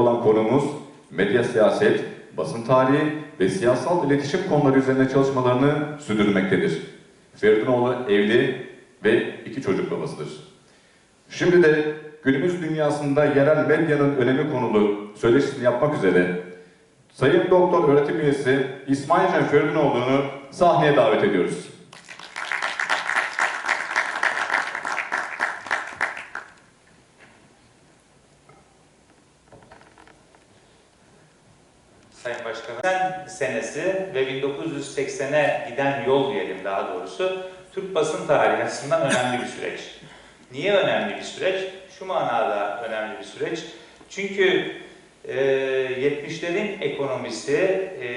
olan konuğumuz medya siyaset, basın tarihi ve siyasal iletişim konuları üzerine çalışmalarını sürdürmektedir. Ferdinoğlu evli ve iki çocuk babasıdır. Şimdi de günümüz dünyasında yerel medyanın önemi konulu söyleşisini yapmak üzere Sayın Doktor öğretim üyesi İsmail Can Ferdinoğlu'nu sahneye davet ediyoruz. Sayın Başkanım. 80 senesi ve 1980'e giden yol diyelim daha doğrusu Türk basın tarihi açısından önemli bir süreç. Niye önemli bir süreç? Şu manada önemli bir süreç. Çünkü e, 70'lerin ekonomisi e,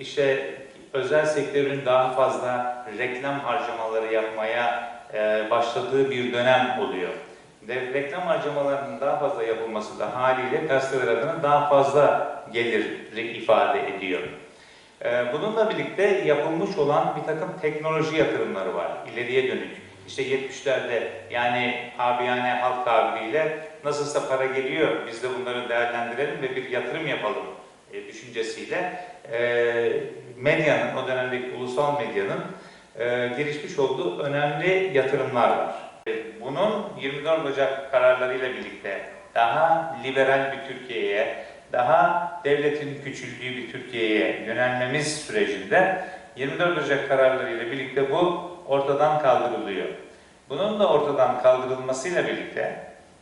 işte özel sektörün daha fazla reklam harcamaları yapmaya e, başladığı bir dönem oluyor. De, reklam harcamalarının daha fazla yapılması da haliyle gazeteler adına daha fazla geliri ifade ediyor. Ee, Bununla birlikte yapılmış olan bir takım teknoloji yatırımları var ileriye dönük. İşte 70'lerde yani abiyane halk tabiriyle nasılsa para geliyor biz de bunları değerlendirelim ve bir yatırım yapalım e, düşüncesiyle e, medyanın, o dönemdeki ulusal medyanın e, gelişmiş olduğu önemli yatırımlar var. Bunun 24 Ocak kararlarıyla birlikte daha liberal bir Türkiye'ye, daha devletin küçüldüğü bir Türkiye'ye yönelmemiz sürecinde 24 Ocak kararlarıyla birlikte bu ortadan kaldırılıyor. Bunun da ortadan kaldırılmasıyla birlikte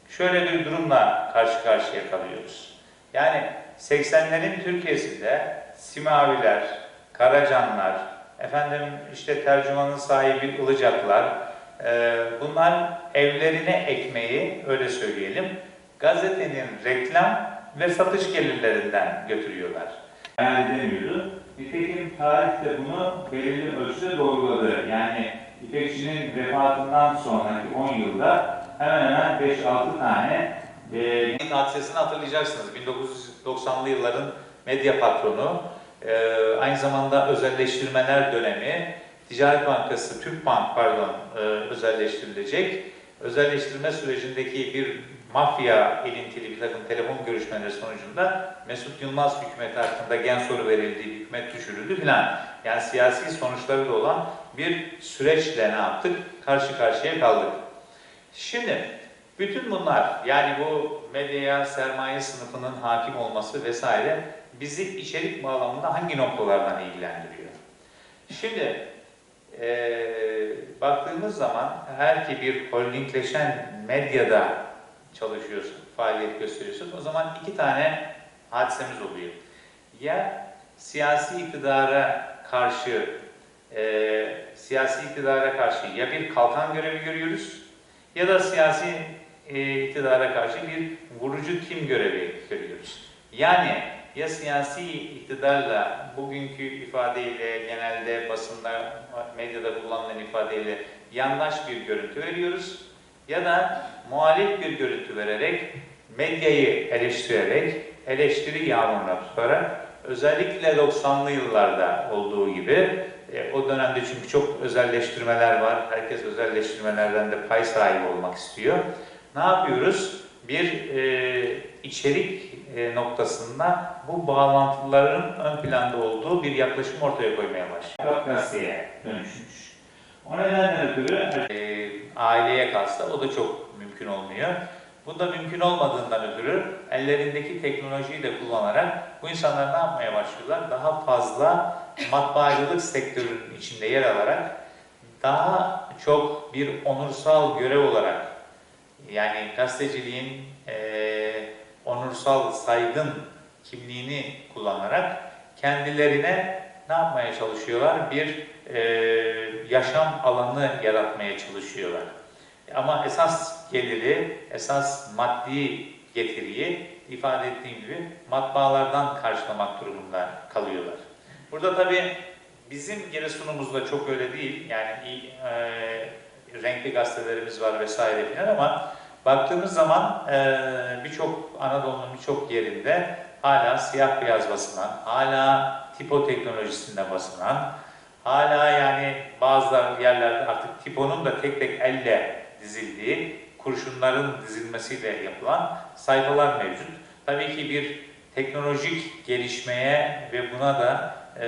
şöyle bir durumla karşı karşıya kalıyoruz. Yani 80'lerin Türkiye'sinde Simaviler, Karacanlar, efendim işte tercümanın sahibi Ilıcaklar, e, bunlar evlerine ekmeği, öyle söyleyelim, gazetenin reklam ve satış gelirlerinden götürüyorlar. Yani demiyordu. Nitekim tarih de bunu belirli ölçüde doğruladı. Yani İpekçi'nin vefatından sonraki 10 yılda hemen hemen 5-6 tane e, hadisesini hatırlayacaksınız. 1990'lı yılların medya patronu, e, aynı zamanda özelleştirmeler dönemi, Ticaret Bankası, Türkbank pardon e, özelleştirilecek. Özelleştirme sürecindeki bir mafya ilintili bir takım telefon görüşmeleri sonucunda Mesut Yılmaz hükümeti hakkında gen soru verildi, hükümet düşürüldü filan. Yani siyasi sonuçları da olan bir süreçle ne yaptık? Karşı karşıya kaldık. Şimdi bütün bunlar yani bu medyaya sermaye sınıfının hakim olması vesaire bizi içerik bağlamında hangi noktalardan ilgilendiriyor? Şimdi eee, baktığımız zaman her ki bir holdingleşen medyada çalışıyorsun, faaliyet gösteriyorsun o zaman iki tane hadisemiz oluyor. Ya siyasi iktidara karşı eee, siyasi iktidara karşı ya bir kalkan görevi görüyoruz ya da siyasi e, iktidara karşı bir vurucu tim görevi görüyoruz. Yani ya siyasi iktidarla bugünkü ifadeyle genelde basında, medyada kullanılan ifadeyle yandaş bir görüntü veriyoruz ya da muhalif bir görüntü vererek medyayı eleştirerek, eleştiri yağmuruna tutarak özellikle 90'lı yıllarda olduğu gibi e, o dönemde çünkü çok özelleştirmeler var. Herkes özelleştirmelerden de pay sahibi olmak istiyor. Ne yapıyoruz? Bir e, içerik e, noktasında bu bağlantıların ön planda olduğu bir yaklaşım ortaya koymaya başlıyor. Gazeteye dönüşmüş. O nedenle ötürü e, aileye kalsa o da çok mümkün olmuyor. Bu da mümkün olmadığından ötürü ellerindeki teknolojiyi de kullanarak bu insanlar ne yapmaya başlıyorlar? Daha fazla matbaacılık sektörünün içinde yer alarak daha çok bir onursal görev olarak yani gazeteciliğin eee, onursal saygın kimliğini kullanarak kendilerine ne yapmaya çalışıyorlar? Bir eee, yaşam alanı yaratmaya çalışıyorlar. Ama esas geliri, esas maddi getiriyi ifade ettiğim gibi matbaalardan karşılamak durumunda kalıyorlar. Burada tabii bizim Giresun'umuzda çok öyle değil. Yani e, renkli gazetelerimiz var vesaire filan ama baktığımız zaman e, birçok Anadolu'nun birçok yerinde hala siyah beyaz basılan, hala tipo teknolojisinde basılan, hala yani bazı yerlerde artık tiponun da tek tek elle dizildiği, kurşunların dizilmesiyle yapılan sayfalar mevcut. tabii ki bir teknolojik gelişmeye ve buna da e,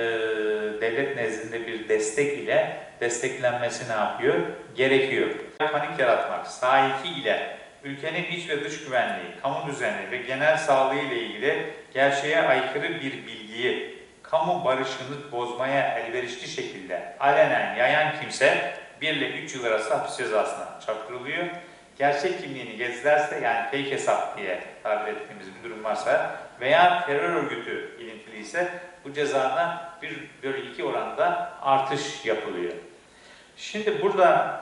devlet nezdinde bir destek ile desteklenmesi ne yapıyor? Gerekiyor. Panik yaratmak, sahiki ile ülkenin iç ve dış güvenliği, kamu düzeni ve genel sağlığı ile ilgili gerçeğe aykırı bir bilgiyi kamu barışını bozmaya elverişli şekilde alenen yayan kimse 1 ile 3 yıl arası hapis cezasına çarptırılıyor. Gerçek kimliğini gizlerse yani fake hesap diye tabir ettiğimiz bir durum varsa veya terör örgütü ilintili ise bu cezana 1 bölü 2 oranında artış yapılıyor. Şimdi burada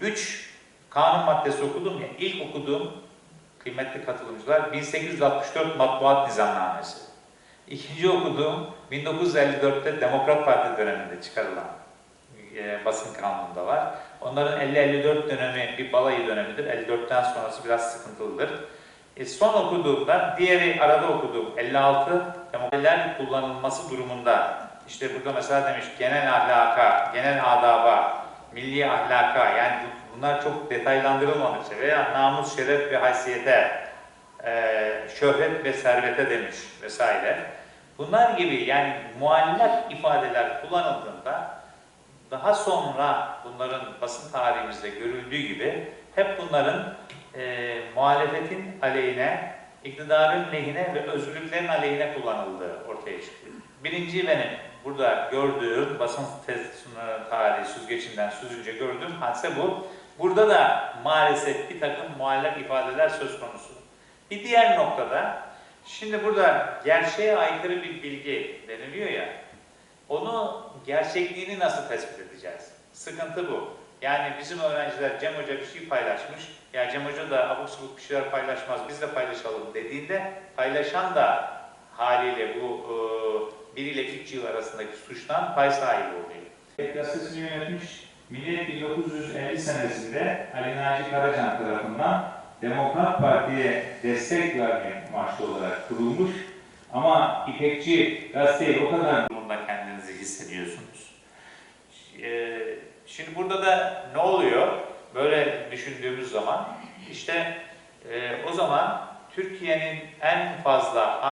3 kanun maddesi okudum ya, ilk okuduğum kıymetli katılımcılar 1864 Matbuat Nizamnamesi. İkinci okuduğum 1954'te Demokrat Parti döneminde çıkarılan e, basın kanununda var. Onların 50-54 dönemi bir balayı dönemidir. 54'ten sonrası biraz sıkıntılıdır. E, son okuduğumda, diğeri arada okuduğum 56 demokrasiler kullanılması durumunda işte burada mesela demiş genel ahlaka, genel adaba, milli ahlaka yani bu- bunlar çok detaylandırılmadıkça veya namus, şeref ve haysiyete, e, şöhret ve servete demiş vesaire. Bunlar gibi yani muallak ifadeler kullanıldığında daha sonra bunların basın tarihimizde görüldüğü gibi hep bunların e, muhalefetin aleyhine, iktidarın lehine ve özgürlüklerin aleyhine kullanıldığı ortaya çıktı. Birinci benim burada gördüğüm basın tarihi süzgecinden süzünce gördüğüm hadise bu. Burada da maalesef bir takım muallak ifadeler söz konusu. Bir diğer noktada, şimdi burada gerçeğe aykırı bir bilgi deniliyor ya, onu gerçekliğini nasıl tespit edeceğiz? Sıkıntı bu. Yani bizim öğrenciler Cem Hoca bir şey paylaşmış, ya Cem Hoca da abuk subuk bir şeyler paylaşmaz, biz de paylaşalım dediğinde paylaşan da haliyle bu e, 1 ile 3 yıl arasındaki suçtan pay sahibi oluyor. Gazetesini yönetmiş Milliyet 1950 senesinde Ali Naci Karacan tarafından Demokrat Parti'ye destek vermek amaçlı olarak kurulmuş ama İpekçi gazeteyi o kadar hissediyorsunuz. Ee, Şimdi burada da ne oluyor? Böyle düşündüğümüz zaman işte e, o zaman Türkiye'nin en fazla